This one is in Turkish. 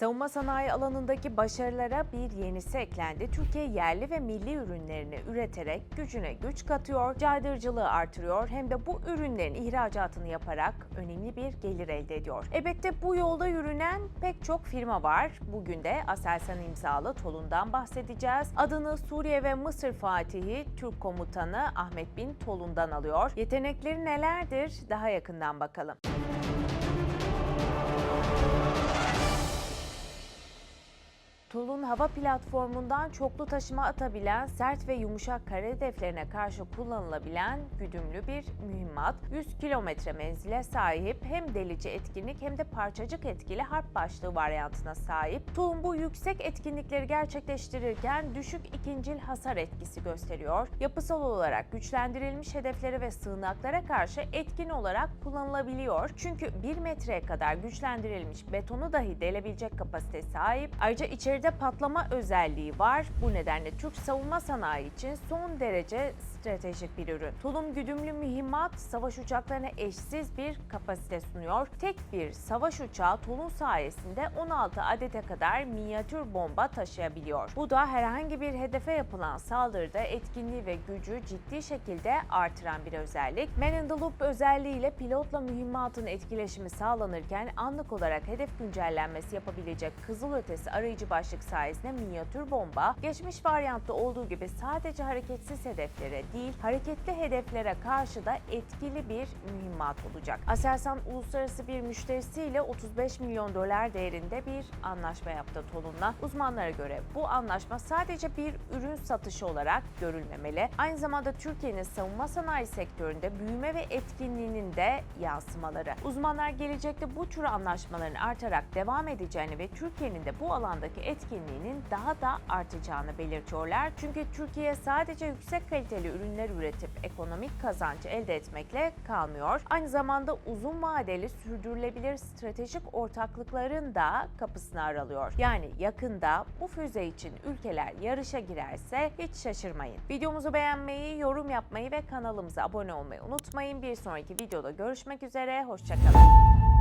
Savunma sanayi alanındaki başarılara bir yenisi eklendi. Türkiye yerli ve milli ürünlerini üreterek gücüne güç katıyor, caydırıcılığı artırıyor hem de bu ürünlerin ihracatını yaparak önemli bir gelir elde ediyor. Elbette bu yolda yürünen pek çok firma var. Bugün de Aselsan imzalı Tolun'dan bahsedeceğiz. Adını Suriye ve Mısır Fatihi Türk komutanı Ahmet Bin Tolun'dan alıyor. Yetenekleri nelerdir? Daha yakından bakalım. Tulun hava platformundan çoklu taşıma atabilen, sert ve yumuşak kare hedeflerine karşı kullanılabilen güdümlü bir mühimmat. 100 kilometre menzile sahip hem delici etkinlik hem de parçacık etkili harp başlığı varyantına sahip. Tulun bu yüksek etkinlikleri gerçekleştirirken düşük ikincil hasar etkisi gösteriyor. Yapısal olarak güçlendirilmiş hedeflere ve sığınaklara karşı etkin olarak kullanılabiliyor. Çünkü 1 metreye kadar güçlendirilmiş betonu dahi delebilecek kapasite sahip. Ayrıca içeride patlama özelliği var. Bu nedenle Türk savunma sanayi için son derece stratejik bir ürün. Tulum güdümlü mühimmat savaş uçaklarına eşsiz bir kapasite sunuyor. Tek bir savaş uçağı Tulum sayesinde 16 adete kadar minyatür bomba taşıyabiliyor. Bu da herhangi bir hedefe yapılan saldırıda etkinliği ve gücü ciddi şekilde artıran bir özellik. Man in the Loop özelliğiyle pilotla mühimmatın etkileşimi sağlanırken anlık olarak hedef güncellenmesi yapabilecek kızılötesi arayıcı başlık sayesinde minyatür bomba, geçmiş varyantta olduğu gibi sadece hareketsiz hedeflere değil, hareketli hedeflere karşı da etkili bir mühimmat olacak. Aselsan uluslararası bir müşterisiyle 35 milyon dolar değerinde bir anlaşma yaptı Tolun'la. Uzmanlara göre bu anlaşma sadece bir ürün satışı olarak görülmemeli. Aynı zamanda Türkiye'nin savunma sanayi sektöründe büyüme ve etkinliğinin de yansımaları. Uzmanlar gelecekte bu tür anlaşmaların artarak devam edeceğini ve Türkiye'nin de bu alandaki etkinliğinin daha da artacağını belirtiyorlar. Çünkü Türkiye sadece yüksek kaliteli ürünler üretip ekonomik kazancı elde etmekle kalmıyor. Aynı zamanda uzun vadeli sürdürülebilir stratejik ortaklıkların da kapısını aralıyor. Yani yakında bu füze için ülkeler yarışa girerse hiç şaşırmayın. Videomuzu beğenmeyi, yorum yapmayı ve kanalımıza abone olmayı unutmayın. Bir sonraki videoda görüşmek üzere, hoşçakalın.